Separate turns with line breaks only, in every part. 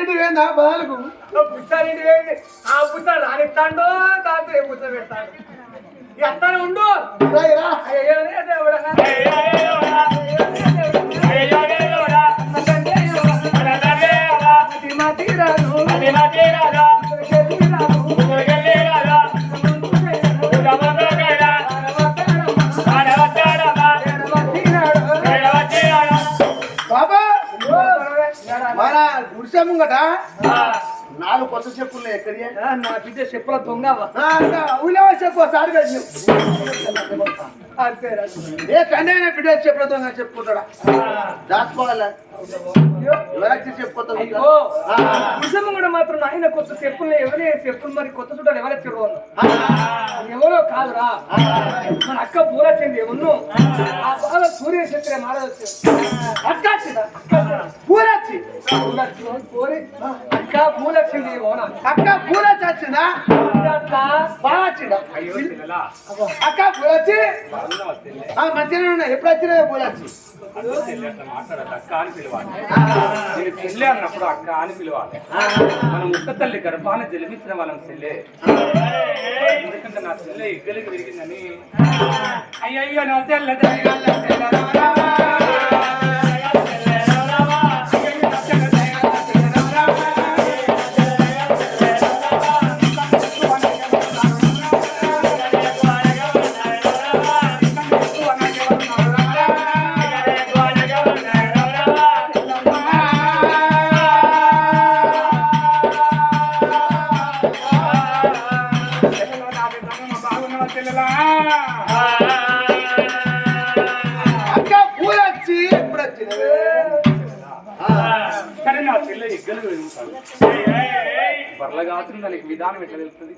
కూర్చొని వేందా బదాలకు
పుచ్చానికి వేయింది ఆ పుచ్చ రానిస్తాడు దాంతో ఏ పుచ్చ పెడతాడు? ఎత్తానే ఉండు. అయ్యో
కొత్త చెప్పులు ఎక్కడి
నా బిడ్డ చెప్పుల దొంగవా
ఊళ్ళో చెప్పు సారి ఏ కన్నైనా బిడ్డ చెప్పులతో చెప్పుకుంటాడా? దాచుకోవాలా ఎవరొచ్చి చెప్పుకోతాడు
అయ్యో. నిజము కూడా మాత్రం ఆయన కొత్త చెప్పులు ఎవరే చెప్పులు మరి కొత్త చుట్టాలు ఎవరే చెరువు ఎవరో కాదురా. మన అక్క పూలొచ్చింది ఉన్ను ఆ. బాగా సూర్య చక్ర మారవచ్చు అక్క వచ్చిందా? అక్క పూలొచ్చింది, పూరి. అక్క పూలొచ్చింది ఓన
అక్క. పూరొచ్చి వచ్చిందా
అక్క
బాగా వచ్చిందా అక్క ఆ, మంచిగానే ఉన్నాయి ఎప్పుడు వచ్చినా
పిలవాలి. నేను చెల్లె అన్నప్పుడు అక్క అని పిలవాలి. మనం ముక్క తల్లి గర్భాన్ని జన్మించిన వాళ్ళం చెల్లె. ఎందుకంటే నా చెల్లె ఇగ్గలికి విరిగిందని అయ్యయ్యో నా చెల్లె బర్లగాతులు దానికి విధానం ఎట్లా తెలుస్తుంది?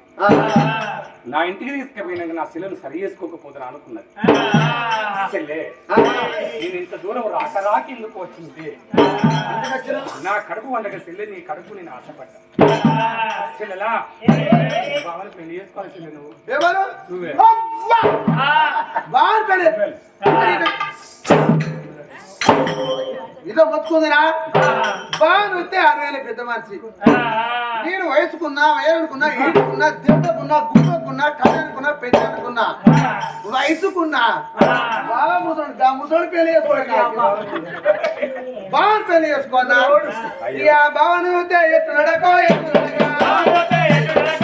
నా ఇంటికి తీసుకుపోయినాక నా చెల్లెలు సరి చేసుకోకపోతున్నా అనుకున్నది. నేను ఇంత దూరం రాక రాక ఎందుకు వచ్చింది? నా కడుపు వండగ చెల్లె నీ కడుపు నేను ఆశపడ్డా. చెల్లెలా? బావని పెళ్ళి చేసుకోవాలి చెల్లె నువ్వు.
ఎవరు?
నువ్వే.
బాగా ఇదో మొత్తుకుందిరా బాగా వస్తే ఆరు వేల పెద్ద మనిషి. నేను వయసుకున్నా వయనుకున్నా ఈడుకున్నా దెబ్బకున్నా గుమ్మకున్నా కళ్ళనుకున్నా పెద్దనుకున్నా వయసుకున్నా. బాగా ముసడు గా ముసడు పెళ్ళి చేసుకోవాలి బాగా పెళ్ళి ఇక బావను వస్తే ఎట్టు నడకో ఎట్టు నడక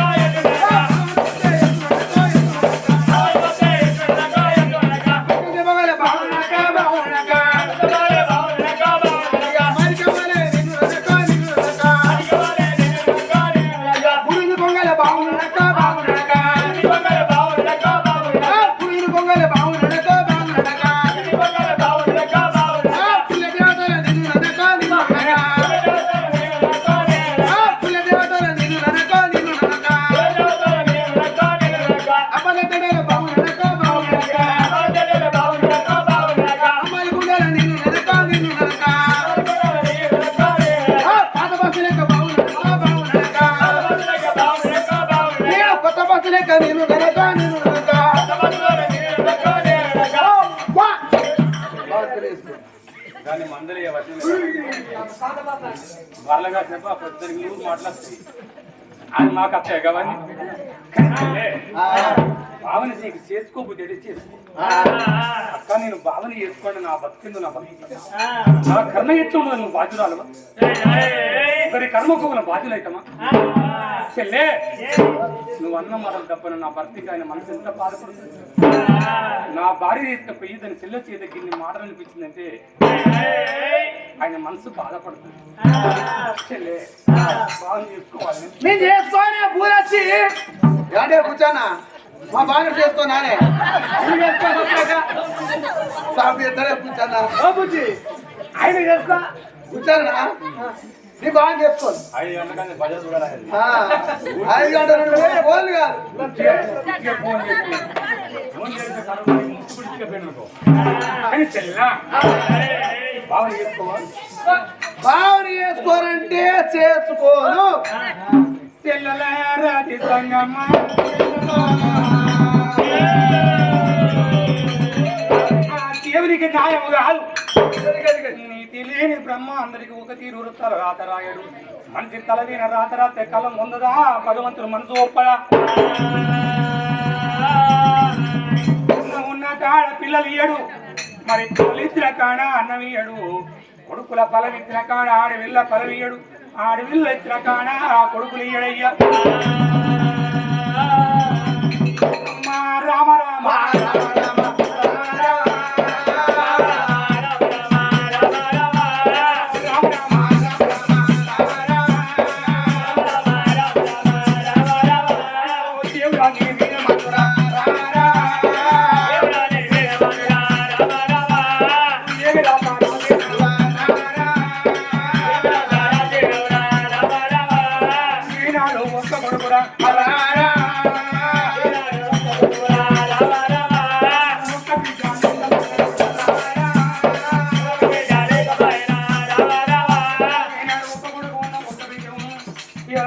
వాళ్ళగా చెప్ప పొద్దున్నకి నువ్వు మాట్లాడుతుంది అది మాకు అత్తయ్య కవని
ఆ,
భావన నీకు చేసుకోబుద్ధి అయితే చేసుకో అక్క నేను భావన చేసుకోండి నా బతికిందు నా బతికి నా కర్మ ఎట్లా ఉండదు నువ్వు బాధ్యురాలమా ఒకరి కర్మకు మన బాధ్యులైతమా? చెల్లే నువ్వు అన్న మాట తప్పను నా భర్తకి ఆయన మనసు ఎంత బాధపడుతుంది? నా భార్య తీసుకపోయి దాని చెల్లె చేతికి ఇన్ని మాటలు అనిపించిందంటే ఆయన మనసు బాధపడుతుంది.
నేను చేసుకోనే పూరొచ్చి అంటే కూర్చోనా? మా బాగా. స్టాప్ చేస్తారా కూర్చోన్నా
ఓ బుజ్జి ఆయన చేసుకో.
కూర్చోనా? నీ బాగా చేసుకోండి
ఐదు
గంటల కాదు.
కనుక ముక్కు పిడిచిపోయినాకో కానీ చెల్లా బాగా చేసుకోవాలి
బావని చేసుకోరంటే చేసుకోను.
చెల్లలారాది సంగమ్మ? దేవునికి న్యాయం కాదు. నీతి లేని బ్రహ్మ అందరికి ఒక తీరు వృత్తాలు రాత రాయడు. మనిషి తల వీణ రాత రాతే కలం ఉందదా భగవంతుడు మనసు ఒప్పడా. ఉన్న- కాడ పిల్లలు ఇయ్యడు. మరి తల్లిచ్చిన కాడ అన్నం ఇయ్యడు. కొడుకుల పలవిచ్చిన కాడ ఆడవిల్ల పలవియ్యడు ఆడవిల్ల ఇచ్చిన కాడ ఆ కొడుకులు ఇయ్యడయ్యా. అమ్మా రామ రామ రామ.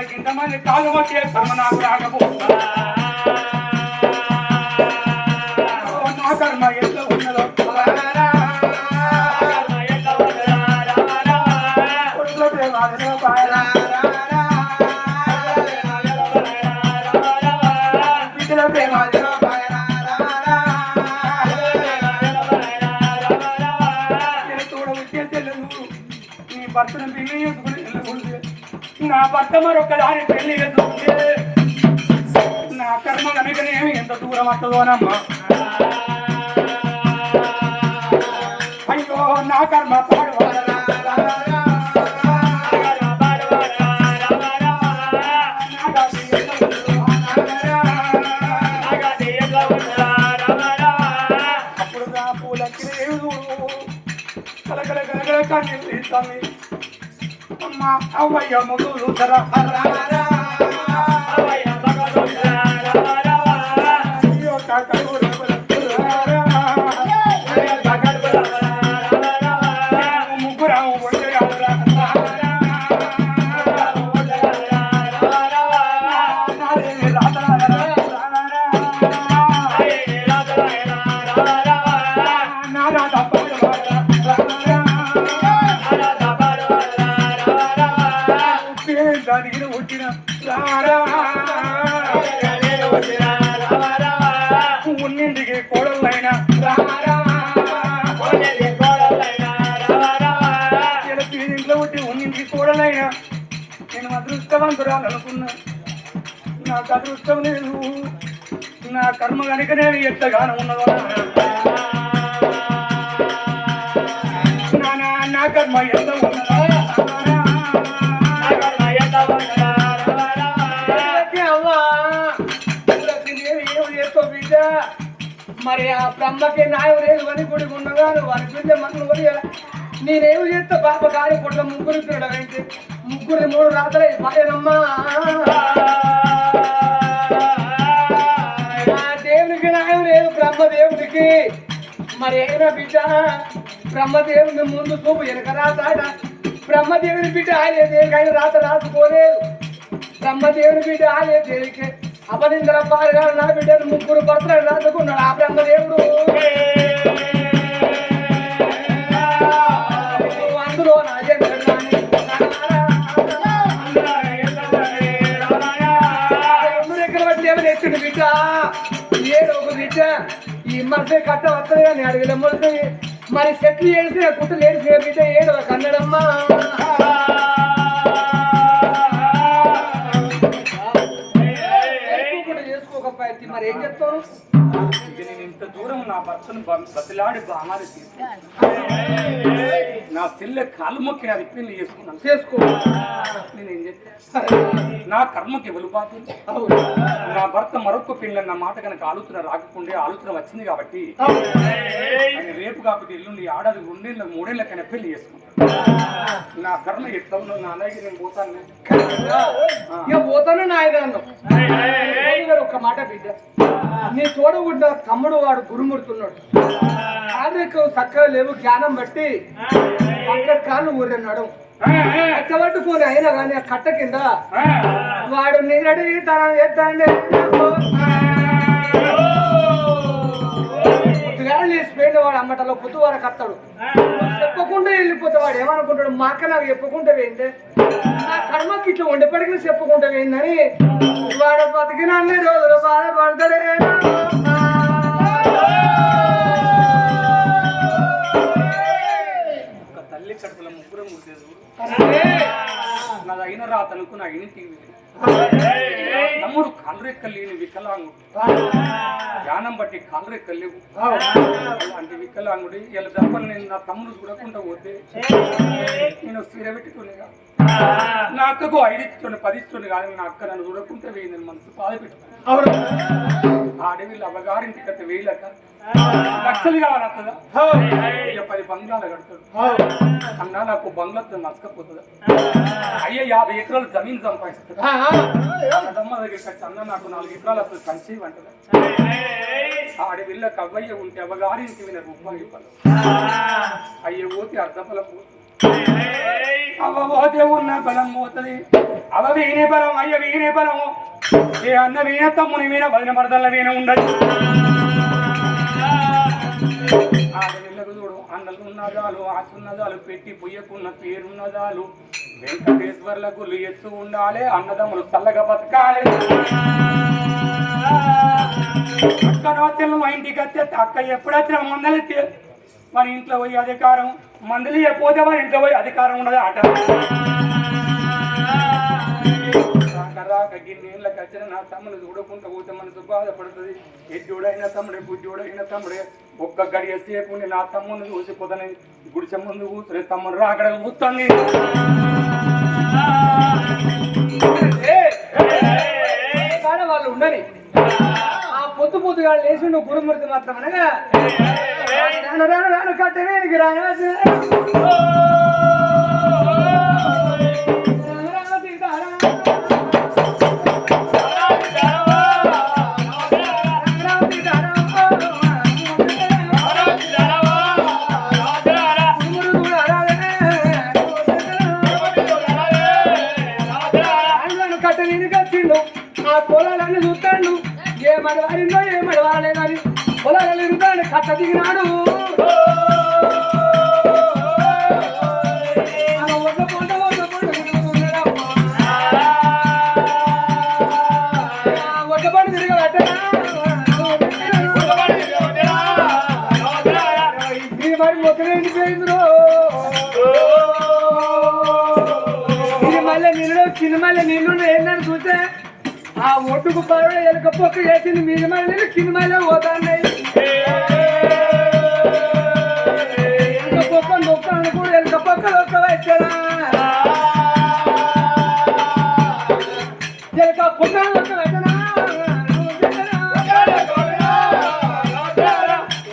ఇవాళకి ఇంతమంది కాలు మధ్య కర్మ నాకు నా కర్మ భర్త మరొక దాని పెళ్ళి చేసుకుంటే నా కర్మ కనుకనేమి ఎంత దూరం వస్తుందోనమ్మా అయ్యో నా కర్మ పాడవాలరా కలకల కలకల కన్నీళ్ళు తీస్తామి అమ్మ అవ్వయ్య ముగ్గులు ధర కోడలైనా నేను అదృష్టవంతురాలు అనుకున్నా. నాకు అదృష్టం లేదు. నా కర్మ కనుక నేను ఎంతగానో ఉన్నదో నా కర్మ ఎంత ఉన్నదో
మరి ఆ బ్రహ్మకి న్యాయం లేదు అని గుడి ఉండగా వారి బిడ్డ మనల్ని నేనేమి చేస్తా? బాబా గారి పొట్ల ముగ్గురు తిరగంటే ముగ్గురు మూడు రాత్రి పాయనమ్మా. దేవునికి నాయం లేదు బ్రహ్మదేవుడికి మరి ఏమైనా బిడ్డ? బ్రహ్మదేవుని ముందు చూపు వెనక రాతాడ బ్రహ్మదేవుని బిడ్డ ఆయన దేనికైనా రాత రాసుకోలేదు. బ్రహ్మదేవుని బిడ్డ ఆలే దేనికి? అపనిందర పాలుగా నా బిడ్డను ముగ్గురు భర్తలు రాసుకున్నాడు ఆ బ్రహ్మదేవుడు. మధ్య కట్ట వస్తుంది కానీ అడిగిన మొదటి మరి చెట్లు ఏడిసిన కుట్టలు ఏడిసిన బిడ్డ ఏడు కన్నడమ్మా. చేసుకోకపోతే మరి ఏం చెప్తాను
ఇది నేను ఇంత దూరం నా భర్తను బతిలాడి బామాలు తీసుకుని నా చెల్లె కాలు మొక్కిన అది పెళ్ళి చేసుకున్నాను
చేసుకో.
నేనేం చెప్తాను నా కర్మకి ఎవరు బాధ్యత నా భర్త మరొక పెళ్ళి నా మాట కనుక ఆలోచన రాకపోండే ఆలోచన వచ్చింది కాబట్టి రేపు కాకపోతే ఎల్లుండి ఏడాది రెండేళ్ళ మూడేళ్ళకైనా పెళ్ళి చేసుకుంటాను నా కర్మ ఎత్తావు నువ్వు నా అలాగే నేను పోతాను.
ఇక పోతాను నాయన అన్నావు. ఒక మాట బిడ్డ. నీ తోడగుడ్డ తమ్ముడు వాడు గురుముడుతున్నాడు కాళ్ళకు చక్కగా లేవు జ్ఞానం బట్టి అక్కడ కాళ్ళు ఊరన్నాడు కట్టబట్టుకొని అయినా కానీ కట్ట కింద వాడు నీరడి తన ఎత్తండి పొద్దుగాల లేచిపోయిన వాడు అమ్మటలో పొద్దు వారికి అత్తాడు చెప్పకుండా వెళ్ళిపోతే వాడు ఏమనుకుంటాడు? మా అక్క నాకు చెప్పకుండా వేయిందే నా కర్మకి ఇట్లా వండపడికి చెప్పకుండా వేయిందని వాడు బతికిన అన్ని రోజులు బాధపడతాడే
ఒక తల్లి కడుపుల ముగ్గురు ముగ్గురు నాది అయిన రాతనుకు నా ఇంటికి తమ్ముడు కాలరెక్కలు లేని వికలాంగుడు. జ్ఞానం బట్టి కాలరెక్కలు లేవు అలాంటి వికలాంగుడి ఇలా దప్పని నేను నా తమ్ముడు చూడకుండా పోతే నేను స్థిర నా అక్కకు ఐదు ఇచ్చుండి పది ఇచ్చుండి కాదు నా అక్క నన్ను చూడకుంటే వేయి నేను మనసు బాధ పెట్టుకున్నాను అడవిలో అవ్వగారింటికి అయితే వేయలేక లక్షలు కావాలి అత్తదా ఇక పది బంగ్లాలు కడతాడు అన్నా నాకు బంగ్లాతో నచ్చకపోతుందా అయ్యా యాభై ఎకరాలు జమీన్ సంపాదిస్తుంది. అన్నదమ్మ దగ్గరికి వచ్చి అన్న నాకు నాలుగు ఎకరాలు అసలు కంచి వంటదా ఆడి కవ్వయ్య ఉంటే అవ్వగారింటి విన రూపాయి పలు అయ్య పోతే అర్ధఫలం పోతుంది. అవ్వ పోతే ఉన్న బలం పోతుంది అవ వీనే బలం అయ్య వీనే బలము. ఏ అన్న వీణ తమ్ముని వీణ వదిన మరదల వీణ ఉండదు ఆడవిళ్ళకు చూడు అన్నలు ఉన్నదాలు ఆసున్నదాలు పెట్టి పుయ్యకున్న పేరున్నదాలు వెంకటేశ్వర్లకు ఎత్తు ఉండాలి అన్నదమ్ములు చల్లగా బతకాలి. అక్కడ తెల్లు మా ఇంటికి వస్తే అక్క ఎప్పుడు మందలు మన ఇంట్లో పోయి అధికారం మందులు పోతే మన ఇంట్లో పోయి అధికారం ఉండదు ఆట. రాక రాక గిన్నెళ్ళకి వచ్చిన నా తమ్ముని చూడకుండా పోతే మనసు బాధపడుతుంది. ఎడ్డోడైన తమ్ముడే బుడ్డోడైన తమ్ముడే ఒక్క గడియ సేపు నా తమ్ముని చూసిపోతాను గుడిసె ముందు కూర్చుని తమ్ముడు రాకడ కూర్చొని
పొద్దు పొద్దుగా లేచి నువ్వు గురుమూర్తి మాత్రం అనగా రాను రాను రాను కట్టవేనికి రాను ఏ మడవారిందో ఏ మడవాలేదని పొలాలలో ఇరుతాడు కట్ట దిగినాడు. ఒడ్డుకు పరవ ఎలుక పొక్క వేసింది మీద మళ్ళీ కింద మళ్ళీ ఎలుక పొక్క నొక్కను కూడా ఎలుక పొక్క నొక్క వచ్చారా ఎలుక పొక్క నొక్క వచ్చానా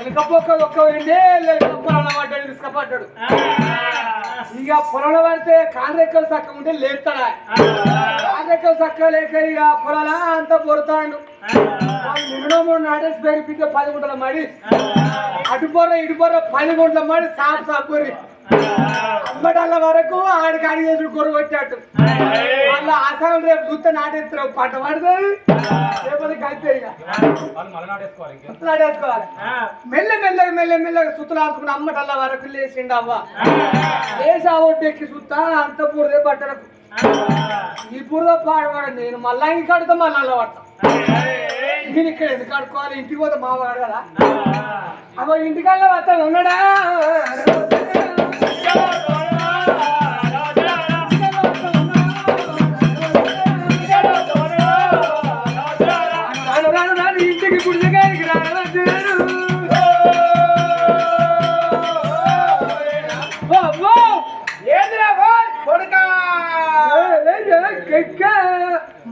ఎలుక పొక్క ఒక్క వెండే ఎలుక తీసుకపోడ్డాడు. ఇక పొలంలో పడితే కాండ్రెక్కలు చక్క ఉంటే లేపుతాడా? కాండ్రెక్కలు చక్క లేక ఇక పొలాల అంతా పొరుతాడు. నిన్న మూడు నాటేసి పెరిపితే పది గుంటల మడి. అటుపొర ఇటుపొర పది గుంటల మడి సాపు సాపు అమ్మటల్ల వరకు ఆడికి అడిగి చేసి గొర్రె కొట్టాడు వాళ్ళ ఆసాలు రేపు గుత్త నాటేస్తారు. పట్ట పడుతుంది రేపటి
మళ్ళీ నాటేసుకోవాలి
మెల్ల మెల్లగా మెల్ల మెల్లగా సుత్తలాడుకుని అమ్మటల్ల వరకు లేచిండు అవ్వ. లేచి సుత్తా అంత బురదే బట్టలకు. ఈ బురద పాడవాడు నేను మళ్ళా ఇంక కడితే మళ్ళా అలా పడతా నేను ఇక్కడ ఎందుకు కడుకోవాలి ఇంటికి పోతే మావాడు కదా. అవ ఇంటికల్లా వస్తాను ఉన్నాడా?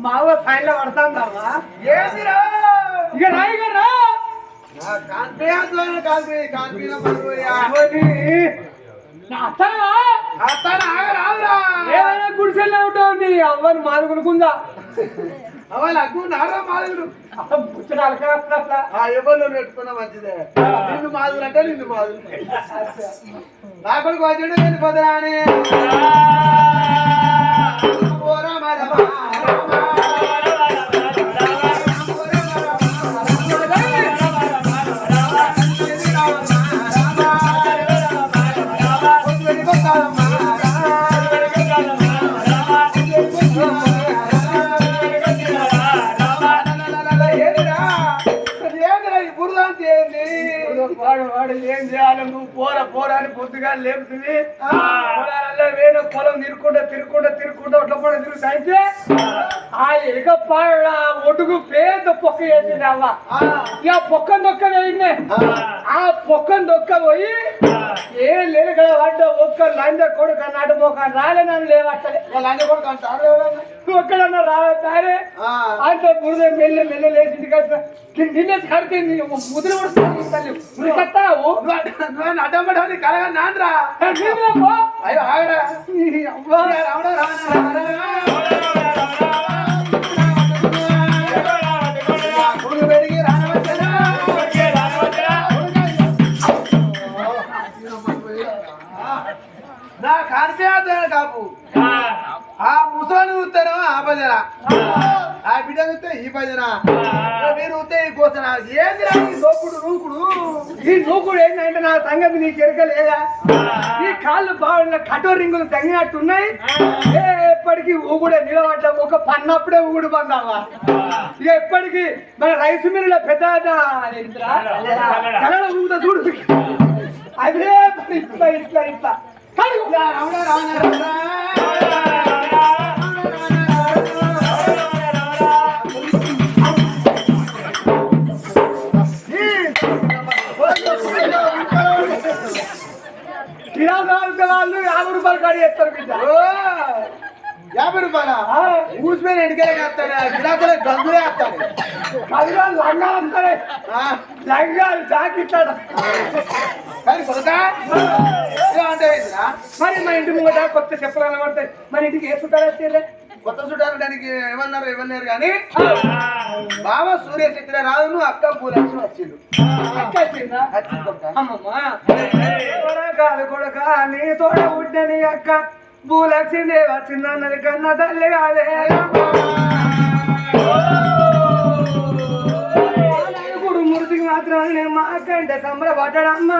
మావ సైన్లో పడతాందావా ఏమైనా గుడిసెల్లో ఉంటావు అవ్వని మానుకునుకుందా
అవల్ అగ్గు నారా మాదుడు
ముచ్చటాలు కాస్తా.
ఆ ఎవరిలో పెట్టుకున్నా మంచిదే. నిన్ను మాదులు అంటే నిన్ను మాదులు నా కొడుకు వచ్చాడు నేను పొదరాని
పోరా పోరా అని పొద్దుగా లేపుతుంది పొలాలలో వేరే పొలం తిరుక్కుంటా తిరుక్కుంటా తిరుక్కుంటా ఒట్ల కూడా తిరుగుతా అయితే ఆ ఎగ పాడ ఒడుగు పేద పొక్క వేసింది అవ్వ. ఇక పొక్కం దొక్క వేయింది ఆ. పొక్కం దొక్క పోయి ఏ లేదు కదా వాడు ఒక్క లంజ కొడుకు నాటు మొక్క రాలేనని లేవట్టలే ఒక్కడన్నా రావద్దారే. అంత బురద మెల్ల మెల్ల లేచింది కదా. నిన్నేసి కడితే ముద్ర పడుతుంది ఉరికత్తావు
అడ్డమ్మడానికి కలగా నాన్రా అయ్యో ఆగరా రావడా రావడా పెరిగి రానవచ్చనా నా కాపు ఆ ముసలి ఉత్తరం ఆ భజన ఆ బిడ్డ ఈ భజన. మీరు ఈ కోసన ఏందిరా ఈ నూకుడు
ఈ నూకుడు ఏంటంటే నా సంగతి నీకు ఎరకలేదా ఈ కాళ్ళు బాగున్న కటోర్ రింగులు తగినట్టున్నాయి. ఉన్నాయి ఎప్పటికీ ఊగుడే నిలబడ్డ ఒక పన్నప్పుడే ఊగుడు పన్నావా ఇక ఎప్పటికీ మన రైస్ మిల్లులో పెద్ద కలడ ఊగుతా చూడు. అదే పని ఇట్లా ఇట్లా ఇట్లా. కడుగు.
రావణ
వాళ్ళు యాభై రూపాయలు కాడి చేస్తారు బిడ్డ.
యాభై రూపాయల? ఊసిపోయిన ఎడికే వేస్తాడు గిరాకలే గంగులే వేస్తాడు.
కదిగా లంగా వస్తాయి లంగాలు జాకెట్లాడ
కానీ కొడక? అంటే?
మరి మా ఇంటి ముంగట కొత్త చెప్పులు కనబడతాయి. మన ఇంటికి ఏ చుట్టాలు వచ్చేదే?
కొత్త చుట్టాలు దానికి ఏమన్నారు? ఇవ్వలేరు కానీ బావ సూర్యచంద్ర రాజును అక్క పూలక్ష్మి వచ్చిండు.
కాదు కొడుక నీ తోడ ఉడ్డని అక్క. భూలక్ష్మి వచ్చిందన్నది కన్న తల్లి కాదే. గుడు మురుతికి మాత్రం మా అక్క అంటే సంబరపడ్డాడమ్మా.